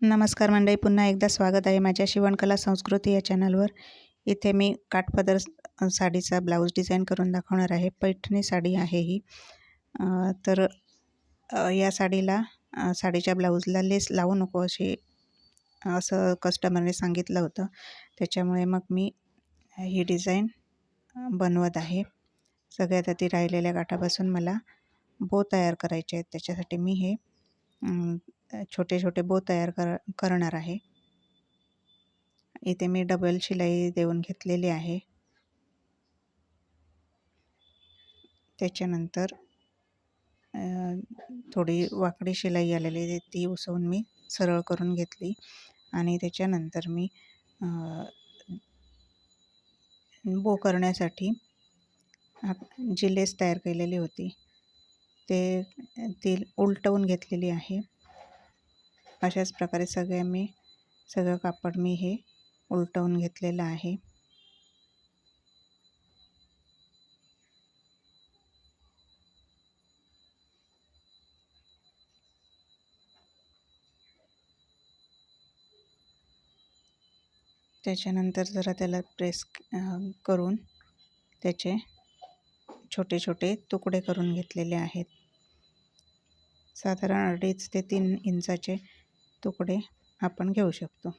नमस्कार मंडळी पुन्हा एकदा स्वागत आहे माझ्या शिवणकला संस्कृती या चॅनलवर. इथे मी काठपदर साडीचा ब्लाऊज डिझाईन करून दाखवणार आहे. पैठणी साडी आहे ही. तर या साडीला साडीच्या ब्लाऊजला लेस लावू नको अशी असं कस्टमरने सांगितलं होतं. त्याच्यामुळे मग मी ही डिझाईन बनवत आहे. सगळ्यात आधी राहिलेल्या काठापासून मला बो तयार करायचे आहेत. त्याच्यासाठी मी हे छोटे छोटे बो तयार कर करणार आहे. इथे मी डबल शिलाई देऊन घेतलेली आहे. त्याच्यानंतर थोडी वाकडी शिलाई आलेली ती उसवून मी सरळ करून घेतली. आणि त्याच्यानंतर मी बो करण्यासाठी जी लेस तयार केलेली होती ते ती उलटवून घेतलेली आहे. अशाच प्रकारे सगळे मी सगळं कापड मी हे उलटवून घेतलेलं आहे. त्याच्यानंतर जरा त्याला प्रेस करून त्याचे छोटे छोटे तुकडे करून घेतलेले आहेत. साधारण अडीच ते तीन इंचाचे तुकडे आपण घेऊ शकतो.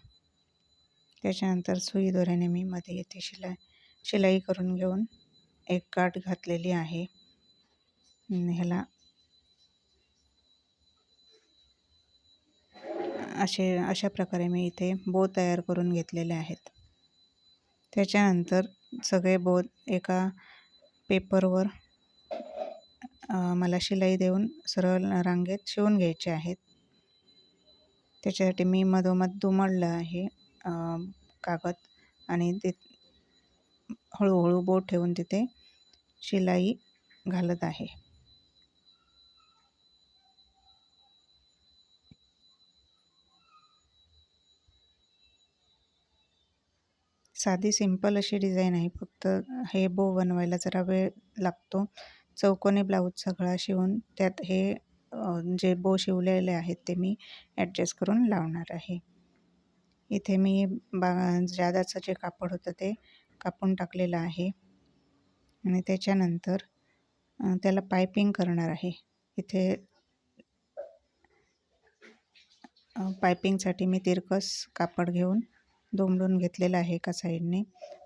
त्याच्यानंतर सुई दोऱ्याने मी मध्ये येथे शिलाई शिलाई करून घेऊन एक गाठ घातलेली आहे. ह्याला असे अशा प्रकारे मी इथे बो तयार करून घेतलेले आहेत. त्याच्यानंतर सगळे बो एका पेपरवर मला शिलाई देऊन सरळ रांगेत शिवून घ्यायचे आहेत. त्याच्यासाठी मी मधोमध दुमडलं आहे कागद आणि ते हळूहळू बोट ठेवून तिथे शिलाई घालत आहे. साधी सिंपल अशी डिझाईन आहे फक्त हे बो बनवायला जरा वेळ लागतो. चौकोनी ब्लाऊज सगळा शिवून त्यात हे जे बो शिवलेले आहेत ते मी ॲडजस्ट करून लावणार आहे. इथे मी बा जादाचं जे कापड होतं ते कापून टाकलेलं आहे. आणि त्याच्यानंतर त्याला पायपिंग करणार आहे. इथे पायपिंगसाठी मी तिरकस कापड घेऊन दोमडून घेतलेलं आहे एका साईडने.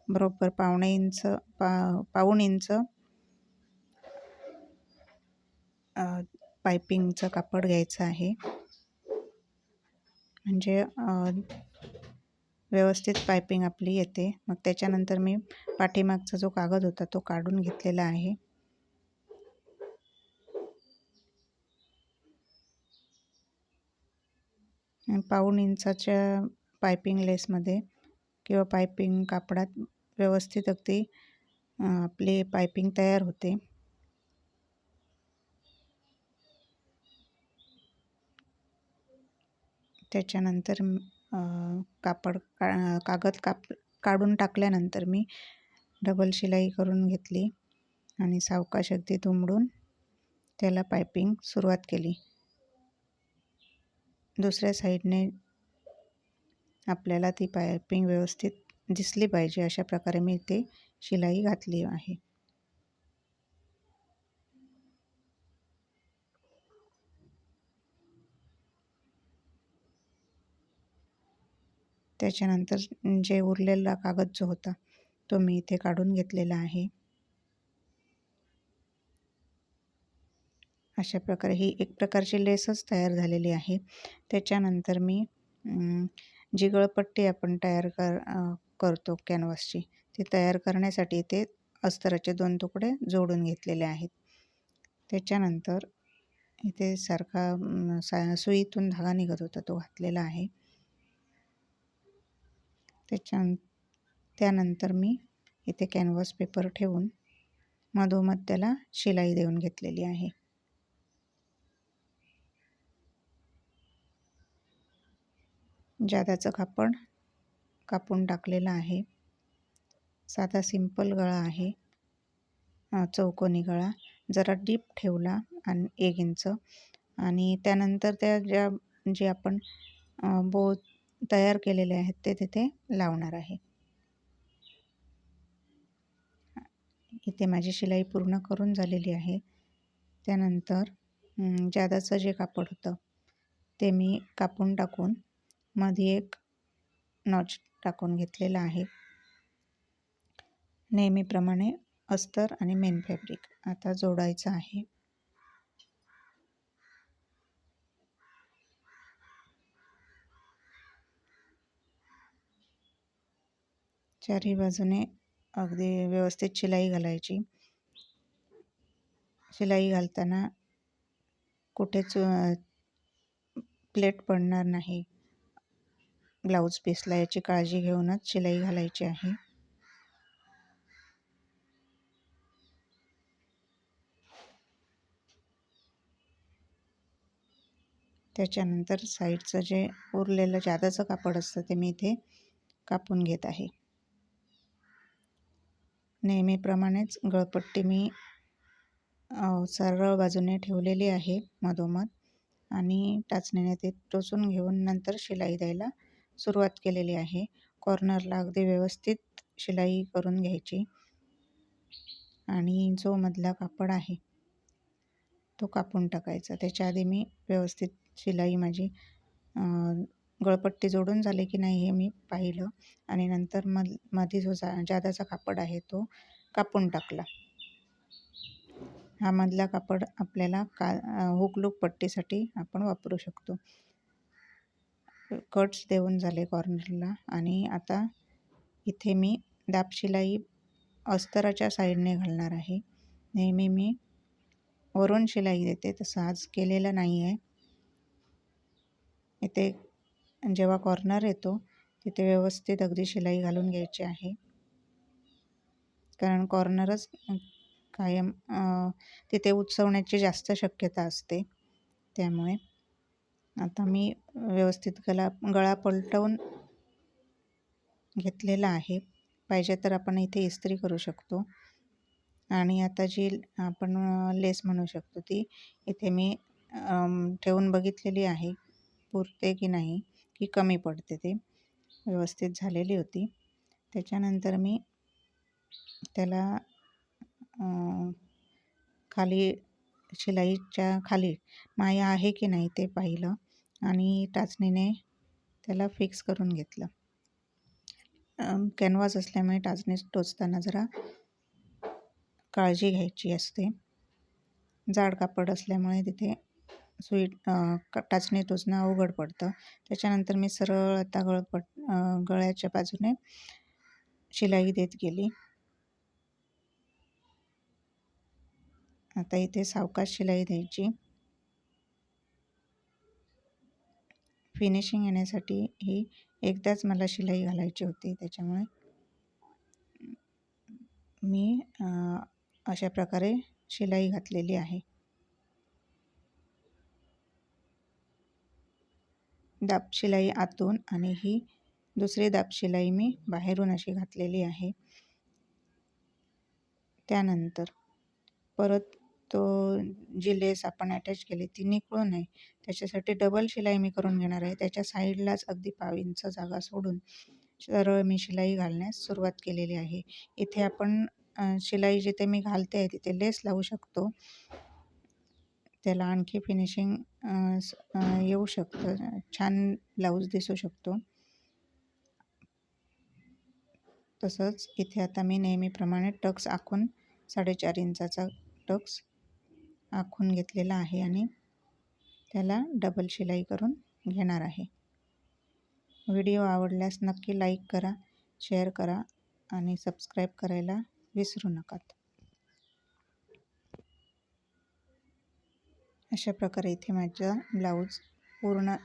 बरोबर पावणे इंच पा पाऊण इंच पायपिंगचं कापड घ्यायचं आहे. म्हणजे व्यवस्थित पायपिंग आपली येते. मग त्याच्यानंतर मी पाठीमागचा जो कागद होता तो काढून घेतलेला आहे. पाऊण इंचाच्या पायपिंग लेसमध्ये किंवा पायपिंग कापडात व्यवस्थित अगदी आपली पायपिंग तयार होते. त्याच्यानंतर कापड का कागद काप काढून टाकल्यानंतर मी डबल शिलाई करून घेतली आणि सावकाश अगदी दुमडून त्याला पायपिंग सुरुवात केली. दुसऱ्या साईडने आपल्याला ती पायपिंग व्यवस्थित दिसली पाहिजे अशा प्रकारे मी ते शिलाई घातली आहे. त्याच्यानंतर जे उरलेला कागद जो होता तो मी इथे काढून घेतलेला आहे. अशा प्रकारे ही एक प्रकारची लेसच तयार झालेली आहे. त्याच्यानंतर मी जी गळपट्टी आपण तयार कर करतो कॅनव्हासची ती तयार करण्यासाठी ते अस्तराचे दोन तुकडे जोडून घेतलेले आहेत. त्याच्यानंतर इथे सारखा सा सुईतून धागा निघत होता तो घातलेला आहे. त्याच्या त्यानंतर मी इथे कॅनव्हास पेपर ठेवून मधोमध त्याला शिलाई देऊन घेतलेली आहे. जादाचं कापड कापून टाकलेलं आहे. साधा सिंपल गळा आहे. चौकोनी गळा. जरा डीप ठेवला आणि एक इंच आणि त्यानंतर त्या ज्या जे आपण बो तयार केलेले आहेत ते तिथे लावणार आहे. इथे माझी शिलाई पूर्ण करून झालेली आहे. त्यानंतर जादाचं जे कापड होतं ते मी कापून टाकून मध्ये एक नॉच टाकून घेतलेला आहे. नेहमीप्रमाणे अस्तर आणि मेन फॅब्रिक आता जोडायचं आहे. चारही बाजूने अगदी व्यवस्थित शिलाई घालायची. शिलाई घालताना कुठेच प्लेट पडणार नाही. ब्लाऊज पीसला याची काळजी घेऊनच शिलाई घालायची आहे. त्याच्यानंतर साईडचं जे उरलेलं जादाचं कापड असतं ते मी इथे कापून घेत आहे. नेहमीप्रमाणेच गळपट्टी मी सरळ बाजूने ठेवलेली आहे मधोमध आणि टाचणीने ते टोचून घेऊन नंतर शिलाई द्यायला सुरुवात केलेली आहे. कॉर्नरला अगदी व्यवस्थित शिलाई करून घ्यायची आणि जो मधला कापड आहे तो कापून टाकायचा. त्याच्या आधी मी व्यवस्थित शिलाई माझी गळपट्टी जोडून झाले की नाही हे मी पाहिलं आणि नंतर मधमध्ये जो जा जादाचा कापड आहे तो कापून टाकला. हा मधला कापड आपल्याला का हुकलूक पट्टीसाठी आपण वापरू शकतो. कट्स देऊन झाले कॉर्नरला आणि आता इथे मी दाब शिलाई अस्तराच्या साईडने घालणार आहे. नेहमी मी वरून शिलाई देते तसं आज केलेलं नाही आहे इथे जेव्हा कॉर्नर येतो तिथे व्यवस्थित अगदी शिलाई घालून घ्यायची आहे. कारण कॉर्नरच कायम तिथे उचवण्याची जास्त शक्यता असते. त्यामुळे आता मी व्यवस्थित गला गळा पलटवून घेतलेला आहे. पाहिजे तर आपण इथे इस्त्री करू शकतो. आणि आता जी आपण लेस म्हणू शकतो ती इथे मी ठेवून बघितलेली आहे. पुरते की नाही? की कमी पडते ते. व्यवस्थित झालेली होती. त्याच्यानंतर मी त्याला खाली शिलाईच्या खाली माया आहे की नाही ते पाहिलं आणि टाचणीने त्याला फिक्स करून घेतलं. कॅनव्हास असल्यामुळे टाचणी टोचताना जरा काळजी घ्यायची असते. जाड कापड असल्यामुळे तिथे सुई टाचणी टोचणं अवघड पडतं. त्याच्यानंतर मी सरळ आता गळपट गळ्याच्या बाजूने शिलाई देत गेली. आता इथे सावकाश शिलाई द्यायची. फिनिशिंग येण्यासाठी ही एकदाच मला शिलाई घालायची होती. त्याच्यामुळे मी अशा प्रकारे शिलाई घातलेली आहे. दाब शिलाई आतून आणि ही दुसरी दाब शिलाई मी बाहेरून अशी घातलेली आहे. त्यानंतर परत तो जी लेस आपण अटॅच केली ती निकळू नये त्याच्यासाठी डबल शिलाई मी करून घेणार आहे. त्याच्या साईडलाच अगदी पाव इंच जागा सोडून सरळ मी शिलाई घालण्यास सुरुवात केलेली आहे. इथे आपण शिलाई जिथे मी घालते आहे तिथे लेस लावू शकतो. त्याला आणखी फिनिशिंग येऊ शकतं. छान ब्लाऊज दिसू शकतो. तसंच इथे आता मी नेहमीप्रमाणे टक्स आखून साडेचार इंचाचा टक्स आखून घेतलेला आहे आणि त्याला डबल शिलाई करून घेणार आहे. व्हिडिओ आवडल्यास नक्की लाईक करा शेअर करा आणि सबस्क्राईब करायला विसरू नकात. अशा प्रकारे इथे माझं ब्लाऊज पूर्ण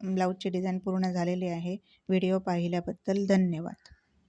ब्लाऊजची डिझाईन पूर्ण झालेली आहे. व्हिडिओ पाहिल्याबद्दल धन्यवाद.